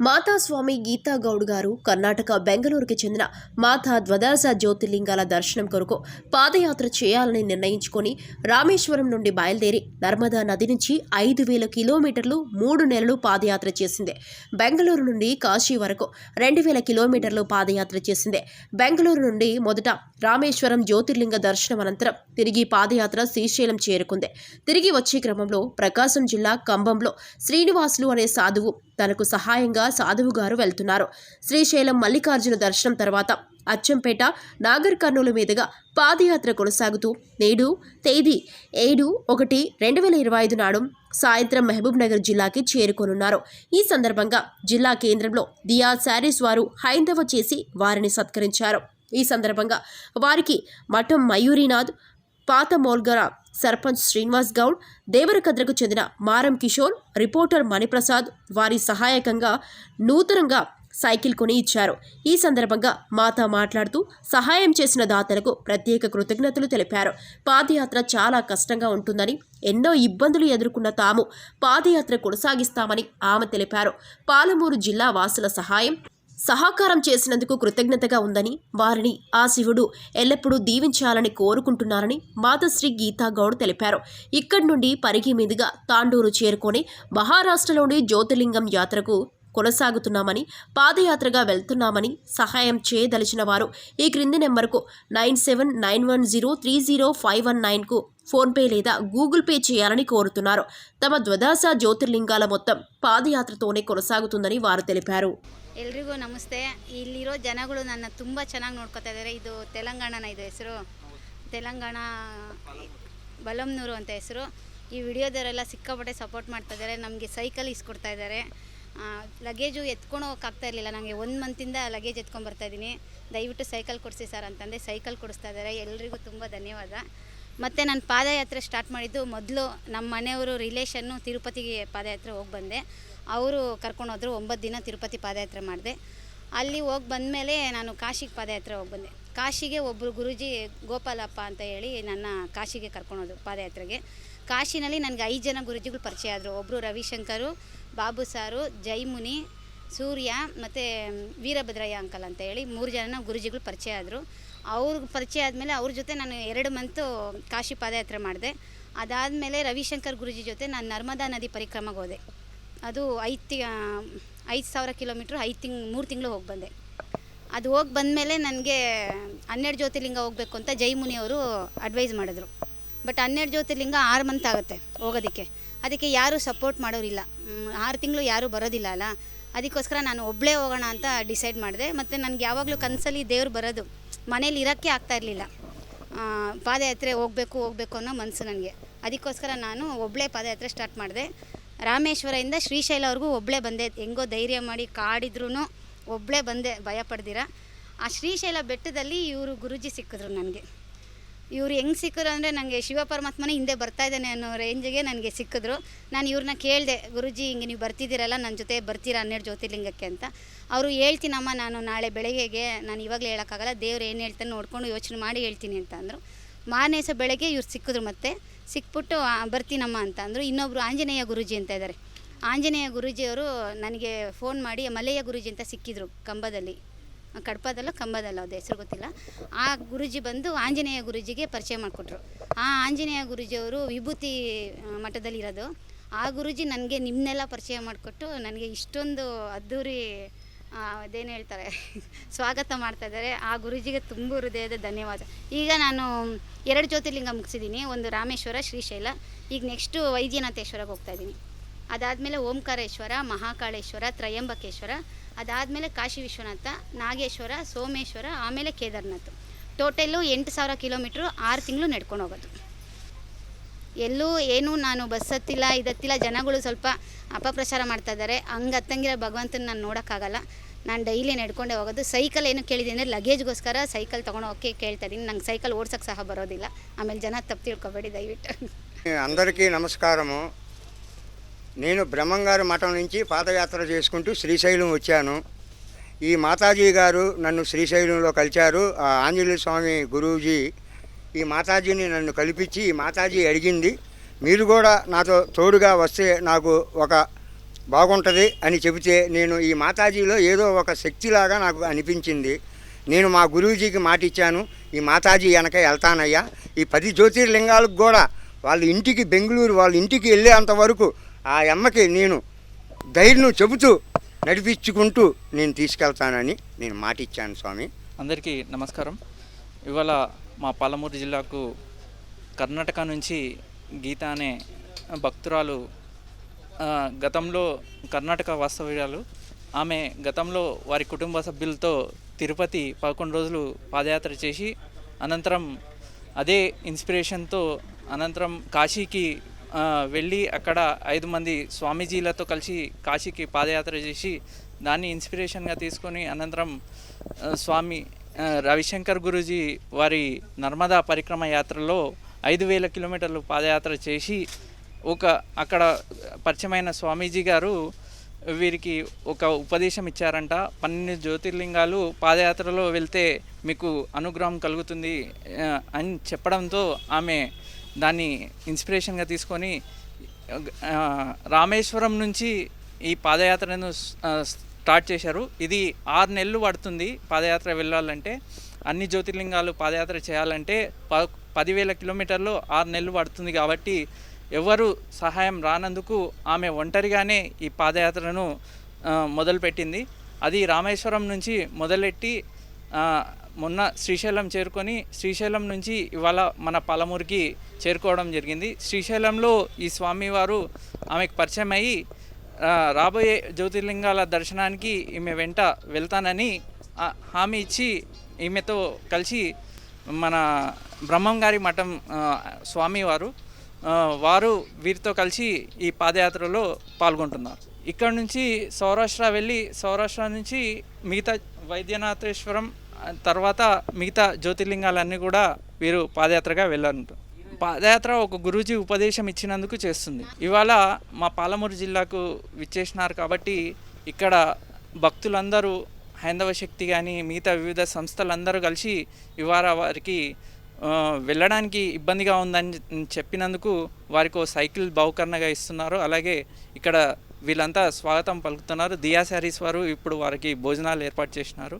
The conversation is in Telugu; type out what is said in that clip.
మాతాస్వామి గీతా గౌడ్ గారు కర్ణాటక బెంగళూరుకి చెందిన మాతా ద్వదాస జ్యోతిర్లింగాల దర్శనం కొరకు పాదయాత్ర చేయాలని నిర్ణయించుకొని రామేశ్వరం నుండి బయలుదేరి నర్మదా నది నుంచి ఐదు వేల కిలోమీటర్లు మూడు నెలలు పాదయాత్ర చేసింది. బెంగళూరు నుండి కాశీ వరకు రెండు వేల కిలోమీటర్లు పాదయాత్ర చేసింది. బెంగళూరు నుండి మొదట రామేశ్వరం జ్యోతిర్లింగ దర్శనం అనంతరం తిరిగి పాదయాత్ర శ్రీశైలం చేరుకుంది. తిరిగి వచ్చే క్రమంలో ప్రకాశం జిల్లా కంబంలో శ్రీనివాసులు అనే సాధువు తనకు సహాయంగా సాధువు గారు వెళ్తున్నారు. శ్రీశైలం మల్లికార్జున దర్శనం తర్వాత అచ్చంపేట నాగర్ కర్నూలు మీదుగా పాదయాత్ర కొనసాగుతూ నేడు తేదీ ఏడు ఒకటి రెండు వేల ఇరవై ఐదు నాడు సాయంత్రం మహబూబ్ నగర్ జిల్లాకి చేరుకోనున్నారు. ఈ సందర్భంగా జిల్లా కేంద్రంలో దియా శారీస్ వారు హైందవ చేసి వారిని సత్కరించారు. ఈ సందర్భంగా వారికి మఠం మయూరినాథ్ పాత మోల్గర సర్పంచ్ శ్రీనివాస్ గౌడ్ దేవరకద్రకు చెందిన మారం కిషోర్ రిపోర్టర్ మణిప్రసాద్ వారి సహాయకంగా నూతనంగా సైకిల్ కొని ఇచ్చారు. ఈ సందర్భంగా మాత మాట్లాడుతూ సహాయం చేసిన దాతలకు ప్రత్యేక కృతజ్ఞతలు తెలిపారు. పాదయాత్ర చాలా కష్టంగా ఉంటుందని ఎన్నో ఇబ్బందులు ఎదుర్కొన్న తాము పాదయాత్ర కొనసాగిస్తామని ఆమె తెలిపారు. పాలమూరు జిల్లా వాసుల సహాయం సహకారం చేసినందుకు కృతజ్ఞతగా ఉందని వారిని ఆ శివుడు ఎల్లప్పుడూ దీవించాలని కోరుకుంటున్నారని మాతశ్రీ గీతా గౌడ్ తెలిపారు. ఇక్కడి నుండి పరిగి మీదుగా తాండూరు చేరుకొని మహారాష్ట్రలోని జ్యోతిర్లింగం యాత్రకు కొనసాగుతున్నామని పాదయాత్రగా వెళ్తున్నామని సహాయం చేయదలిచిన వారు ఈ క్రింది నెంబర్కు nine seven nine one zero three zero five one నైన్కు PhonePe లేదా గూగుల్ పే చేయాలని కోరుతున్నారు. తమ ద్వదాస జ్యోతిర్లింగాల మొత్తం పాదయాత్రతోనే కొనసాగుతుందని వారు తెలిపారు. ಎಲ್ರಿಗೂ ನಮಸ್ತೆ. ಇಲ್ಲಿರೋ ಜನಗಳು ನನ್ನ ತುಂಬ ಚೆನ್ನಾಗಿ ನೋಡ್ಕೊತಾ ಇದ್ದಾರೆ ಇದು ತೆಲಂಗಾಣನ ಇದು ಹೆಸರು. ತೆಲಂಗಾಣ ಬಲಮ್ನೂರು ಅಂತ ಹೆಸರು. ಈ ವಿಡಿಯೋದವರೆಲ್ಲ ಸಿಕ್ಕಾಪಟ್ಟೆ ಸಪೋರ್ಟ್ ಮಾಡ್ತಾ ಇದ್ದಾರೆ ನಮಗೆ ಸೈಕಲ್ ಇಸ್ಕೊಡ್ತಾ ಇದ್ದಾರೆ ಲಗೇಜು ಎತ್ಕೊಂಡು ಹೋಗೋಕ್ಕಾಗ್ತಾ ಇರಲಿಲ್ಲ. ನನಗೆ ಒಂದು ಮಂತಿಂದ ಲಗೇಜ್ ಎತ್ಕೊಂಡು ಬರ್ತಾ ಇದ್ದೀನಿ. ದಯವಿಟ್ಟು ಸೈಕಲ್ ಕೊಡಿಸಿ ಸರ್ ಅಂತಂದೆ. ಸೈಕಲ್ ಕೊಡಿಸ್ತಾ ಇದ್ದಾರೆ ಎಲ್ರಿಗೂ ತುಂಬ ಧನ್ಯವಾದ. ಮತ್ತು ನಾನು ಪಾದಯಾತ್ರೆ ಸ್ಟಾರ್ಟ್ ಮಾಡಿದ್ದು ಮೊದಲು ನಮ್ಮ ಮನೆಯವರು ರಿಲೇಷನ್ನು ತಿರುಪತಿಗೆ ಪಾದಯಾತ್ರೆ ಹೋಗಿ ಬಂದೆ. ಅವರು ಕರ್ಕೊಂಡು ಹೋದರು. ಒಂಬತ್ತು ದಿನ ತಿರುಪತಿ ಪಾದಯಾತ್ರೆ ಮಾಡಿದೆ. ಅಲ್ಲಿ ಹೋಗಿ ಬಂದಮೇಲೆ ನಾನು ಕಾಶಿಗೆ ಪಾದಯಾತ್ರೆ ಹೋಗಿ ಬಂದೆ. ಕಾಶಿಗೆ ಒಬ್ಬರು ಗುರುಜಿ, ಗೋಪಾಲಪ್ಪ ಅಂತ ಹೇಳಿ ನನ್ನ ಕಾಶಿಗೆ ಕರ್ಕೊಂಡೋದ್ರು ಪಾದಯಾತ್ರೆಗೆ. ಕಾಶಿನಲ್ಲಿ ನನಗೆ ಐದು ಜನ ಗುರುಜಿಗಳು ಪರಿಚಯ ಆದರು. ಒಬ್ಬರು ರವಿಶಂಕರು, ಬಾಬು ಸಾರು, ಜೈಮುನಿ, ಸೂರ್ಯ ಮತ್ತು ವೀರಭದ್ರಯ್ಯ ಅಂಕಲ್ ಅಂತ ಹೇಳಿ ಮೂರು ಜನ ಗುರುಜಿಗಳು ಪರಿಚಯ ಆದರು. ಅವ್ರಿಗೆ ಪರಿಚಯ ಆದಮೇಲೆ ಅವ್ರ ಜೊತೆ ನಾನು ಎರಡು ಮಂತು ಕಾಶಿ ಪಾದಯಾತ್ರೆ ಮಾಡಿದೆ. ಅದಾದಮೇಲೆ ರವಿಶಂಕರ್ ಗುರುಜಿ ಜೊತೆ ನಾನು ನರ್ಮದಾ ನದಿ ಪರಿಕ್ರಮಗೆ ಹೋದೆ. ಅದು ಐದು ತಿ ಐದು ಸಾವಿರ ಕಿಲೋಮೀಟ್ರ್ ಐದು ತಿಂಗ್, ಮೂರು ತಿಂಗಳು ಹೋಗಿ ಬಂದೆ. ಅದು ಹೋಗಿ ಬಂದಮೇಲೆ ನನಗೆ ಹನ್ನೆರಡು ಜ್ಯೋತಿರ್ಲಿಂಗ ಹೋಗಬೇಕು ಅಂತ ಜೈಮುನಿ ಅವರು ಅಡ್ವೈಸ್ ಮಾಡಿದ್ರು. ಬಟ್ ಹನ್ನೆರಡು ಜ್ಯೋತಿರ್ಲಿಂಗ ಆರು ಮಂತ್ ಆಗುತ್ತೆ ಹೋಗೋದಕ್ಕೆ. ಅದಕ್ಕೆ ಯಾರೂ ಸಪೋರ್ಟ್ ಮಾಡೋರಿಲ್ಲ. ಆರು ತಿಂಗಳು ಯಾರೂ ಬರೋದಿಲ್ಲ ಅಲ್ಲ? ಅದಕ್ಕೋಸ್ಕರ ನಾನು ಒಬ್ಬಳೇ ಹೋಗೋಣ ಅಂತ ಡಿಸೈಡ್ ಮಾಡಿದೆ. ಮತ್ತು ನನಗೆ ಯಾವಾಗಲೂ ಕನಸಲ್ಲಿ ದೇವ್ರು ಬರೋದು. ಮನೇಲಿ ಇರೋಕ್ಕೆ ಆಗ್ತಾ ಇರಲಿಲ್ಲ. ಪಾದಯಾತ್ರೆ ಹೋಗಬೇಕು ಹೋಗಬೇಕು ಅನ್ನೋ ಮನಸ್ಸು ನನಗೆ. ಅದಕ್ಕೋಸ್ಕರ ನಾನು ಒಬ್ಬಳೇ ಪಾದಯಾತ್ರೆ ಸ್ಟಾರ್ಟ್ ಮಾಡಿದೆ. ರಾಮೇಶ್ವರದಿಂದ ಅವ್ರಿಗೂ ಒಬ್ಬಳೇ ಬಂದೆ. ಹೆಂಗೋ ಧೈರ್ಯ ಮಾಡಿ ಕಾಡಿದ್ರೂ ಒಬ್ಬಳೇ ಬಂದೆ. ಭಯ ಪಡ್ದಿರ? ಆ ಶ್ರೀಶೈಲ ಬೆಟ್ಟದಲ್ಲಿ ಇವರು ಗುರುಜಿ ಸಿಕ್ಕಿದ್ರು ನನಗೆ. ಇವ್ರು ಹೆಂಗೆ ಸಿಕ್ಕರು ಅಂದರೆ ನನಗೆ ಶಿವ ಪರಮಾತ್ಮನೇ ಹಿಂದೆ ಬರ್ತಾ ಇದ್ದಾನೆ ಅನ್ನೋ ರೇಂಜಿಗೆ ನನಗೆ ಸಿಕ್ಕಿದ್ರು. ನಾನು ಇವ್ರನ್ನ ಕೇಳಿದೆ, ಗುರುಜಿ, ಹಿಂಗೆ ನೀವು ಬರ್ತಿದ್ದೀರಲ್ಲ ನನ್ನ ಜೊತೆ ಬರ್ತೀರಾ ಹನ್ನೆರಡು ಜ್ಯೋತಿರ್ಲಿಂಗಕ್ಕೆ ಅಂತ. ಅವರು ಹೇಳ್ತೀನಮ್ಮ, ನಾನು ನಾಳೆ ಬೆಳಗ್ಗೆಗೆ, ನಾನು ಇವಾಗಲೇ ಹೇಳೋಕ್ಕಾಗಲ್ಲ, ದೇವ್ರು ಏನು ಹೇಳ್ತಾನೆ ನೋಡ್ಕೊಂಡು ಯೋಚನೆ ಮಾಡಿ ಹೇಳ್ತೀನಿ ಅಂತ ಅಂದರು. ಮಾರನೇ ಬೆಳಗ್ಗೆ ಇವ್ರು ಸಿಕ್ಕಿದ್ರು ಮತ್ತೆ. ಸಿಕ್ಬಿಟ್ಟು "ಆ, ಬರ್ತೀನಮ್ಮ ಅಂತ ಅಂದರು. ಇನ್ನೊಬ್ಬರು ಆಂಜನೇಯ ಗುರುಜಿ ಅಂತ ಇದ್ದಾರೆ ಆಂಜನೇಯ ಗುರೂಜಿಯವರು ನನಗೆ ಫೋನ್ ಮಾಡಿ ಮಲೆಯ ಗುರುಜಿ ಅಂತ ಸಿಕ್ಕಿದ್ರು ಕಂಬದಲ್ಲಿ. ಕಡಪದಲ್ಲ ಕಂಬದಲ್ಲೋ ಅದು ಹೆಸರು ಗೊತ್ತಿಲ್ಲ. ಆ ಗುರೂಜಿ ಬಂದು ಆಂಜನೇಯ ಗುರೂಜಿಗೆ ಪರಿಚಯ ಮಾಡಿಕೊಟ್ರು. ಆ ಆಂಜನೇಯ ಗುರುಜಿಯವರು ವಿಭೂತಿ ಮಠದಲ್ಲಿರೋದು. ಆ ಗುರೂಜಿ ನನಗೆ ನಿಮ್ಮನ್ನೆಲ್ಲ ಪರಿಚಯ ಮಾಡಿಕೊಟ್ಟು ನನಗೆ ಇಷ್ಟೊಂದು ಅದ್ಧೂರಿ ಅದೇನು ಹೇಳ್ತಾರೆ? ಸ್ವಾಗತ ಮಾಡ್ತಾ ಇದ್ದಾರೆ. ಆ ಗುರುಜಿಗೆ ತುಂಬ ಹೃದಯದ ಧನ್ಯವಾದ. ಈಗ ನಾನು ಎರಡು ಜ್ಯೋತಿರ್ಲಿಂಗ ಮುಗಿಸಿದ್ದೀನಿ ಒಂದು ರಾಮೇಶ್ವರ, ಶ್ರೀಶೈಲ. ಈಗ ನೆಕ್ಸ್ಟು ವೈದ್ಯನಾಥೇಶ್ವರಕ್ಕೆ ಹೋಗ್ತಾ ಇದ್ದೀನಿ. ಅದಾದಮೇಲೆ ಓಂಕಾರೇಶ್ವರ, ಮಹಾಕಾಳೇಶ್ವರ, ತ್ರಯಂಬಕೇಶ್ವರ, ಅದಾದಮೇಲೆ ಕಾಶಿ ವಿಶ್ವನಾಥ, ನಾಗೇಶ್ವರ, ಸೋಮೇಶ್ವರ, ಆಮೇಲೆ ಕೇದಾರ್ನಾಥ್. ಟೋಟಲ್ಲು ಎಂಟು ಸಾವಿರ ಕಿಲೋಮೀಟ್ರು ಆರು ತಿಂಗಳು ನಡ್ಕೊಂಡು ಹೋಗೋದು. ಎಲ್ಲೂ ಏನೂ ನಾನು ಬಸ್ ಹತ್ತಿಲ್ಲ ಇದತ್ತಿಲ್ಲ, ಜನಗಳು ಸ್ವಲ್ಪ ಅಪಪ್ರಚಾರ ಮಾಡ್ತಾ ಇದ್ದಾರೆ. ಹಂಗೆ ಹತ್ತಂಗಿರ ಭಗವಂತನ ನಾನು ನೋಡೋಕ್ಕಾಗಲ್ಲ. ನಾನು ಡೈಲಿ ನಡ್ಕೊಂಡೇ ಹೋಗೋದು. ಸೈಕಲ್ ಏನು ಕೇಳಿದ್ದೀನಿ ಅಂದರೆ ಲಗೇಜ್ಗೋಸ್ಕರ ಸೈಕಲ್ ತೊಗೊಂಡು ಹೋಗಿ ಕೇಳ್ತಾ ಇದ್ದೀನಿ. ನಂಗೆ ಸೈಕಲ್ ಓಡ್ಸೋಕ್ಕೆ ಸಹ ಬರೋದಿಲ್ಲ. ಆಮೇಲೆ ಜನ ತಪ್ಪು ತಿಳ್ಕೊಬೇಡಿ ದಯವಿಟ್ಟು. అందరికీ ನಮಸ್ಕಾರಮು. నేను ಬ್ರಹ್ಮಂಗಾರ ಮಠ ನುಂಚಿ ಪಾದಯಾತ್ರೆ చేసుకుంటూ శ్రీశైలం వచ్చాను ಈ మాతాజీ గారు నన్ను శ్రీశైలంలో కలిశారు ఆంజనేయ స్వామి గురూజీ ఈ మాతాజీని నన్ను కల్పించి ఈ మాతాజీ అడిగింది మీరు కూడా నాతో తోడుగా వస్తే నాకు ఒక బాగుంటుంది అని చెబితే నేను ఈ మాతాజీలో ఏదో ఒక శక్తిలాగా నాకు అనిపించింది. నేను మా గురూజీకి మాట ఇచ్చాను ఈ మాతాజీ వెనక వెళ్తానయ్యా. ఈ పది జ్యోతిర్లింగాలకు కూడా వాళ్ళ ఇంటికి బెంగళూరు వాళ్ళ ఇంటికి వెళ్ళేంత వరకు ఆ అమ్మకి నేను ధైర్యం చెబుతూ నడిపించుకుంటూ నేను తీసుకెళ్తానని నేను మాట ఇచ్చాను స్వామి. అందరికీ నమస్కారం. ఇవాళ మా పాలమూరు జిల్లాకు కర్ణాటక నుంచి గీత అనే భక్తురాలు గతంలో కర్ణాటక వాస్తవ్యాలు ఆమె గతంలో వారి కుటుంబ సభ్యులతో తిరుపతి పదకొండు రోజులు పాదయాత్ర చేసి అనంతరం అదే ఇన్స్పిరేషన్తో అనంతరం కాశీకి వెళ్ళి అక్కడ ఐదు మంది స్వామీజీలతో కలిసి కాశీకి పాదయాత్ర చేసి దాన్ని ఇన్స్పిరేషన్గా తీసుకొని అనంతరం స్వామి రవిశంకర్ గురూజీ వారి నర్మదా పరిక్రమ యాత్రలో ఐదు వేల కిలోమీటర్లు పాదయాత్ర చేసి ఒక అక్కడ పరిచయమైన స్వామీజీ గారు వీరికి ఒక ఉపదేశం ఇచ్చారంట. పన్నెండు జ్యోతిర్లింగాలు పాదయాత్రలో వెళ్తే మీకు అనుగ్రహం కలుగుతుంది అని చెప్పడంతో ఆమె దాన్ని ఇన్స్పిరేషన్గా తీసుకొని రామేశ్వరం నుంచి ఈ పాదయాత్రను స్టార్ట్ చేశారు. ఇది ఆరు నెలలు పడుతుంది పాదయాత్ర వెళ్ళాలంటే. అన్ని జ్యోతిర్లింగాలు పాదయాత్ర చేయాలంటే ప పదివేల కిలోమీటర్లు ఆరు నెలలు పడుతుంది కాబట్టి ఎవరు సహాయం రానందుకు ఆమె ఒంటరిగానే ఈ పాదయాత్రను మొదలుపెట్టింది. అది రామేశ్వరం నుంచి మొదలెట్టి మొన్న శ్రీశైలం చేరుకొని శ్రీశైలం నుంచి ఇవాళ మన పలమూరికి చేరుకోవడం జరిగింది. శ్రీశైలంలో ఈ స్వామివారు ఆమెకు పరిచయం అయ్యి రాబోయే జ్యోతిర్లింగాల దర్శనానికి ఈమె వెంట వెళ్తానని హామీ ఇచ్చి ఈమెతో కలిసి మన బ్రహ్మంగారి మఠం స్వామివారు వారు వీరితో కలిసి ఈ పాదయాత్రలో పాల్గొంటున్నారు. ఇక్కడ నుంచి సౌరాష్ట్ర వెళ్ళి సౌరాష్ట్ర నుంచి మిగతా వైద్యనాథేశ్వరం తర్వాత మిగతా జ్యోతిర్లింగాలన్నీ కూడా వీరు పాదయాత్రగా వెళ్ళారంటారు పాదయాత్ర ఒక గురూజీ ఉపదేశం ఇచ్చినందుకు చేస్తుంది. ఇవాళ మా పాలమూరు జిల్లాకు విచ్చేసినారు కాబట్టి ఇక్కడ భక్తులందరూ హైందవ శక్తి కానీ మిగతా వివిధ సంస్థలందరూ కలిసి ఇవాళ వారికి వెళ్ళడానికి ఇబ్బందిగా ఉందని చెప్పినందుకు వారికి ఓ సైకిల్ బహుకరణగా ఇస్తున్నారు. అలాగే ఇక్కడ వీళ్ళంతా స్వాగతం పలుకుతున్నారు. దియా శారీస్ వారు ఇప్పుడు వారికి భోజనాలు ఏర్పాటు చేసినారు.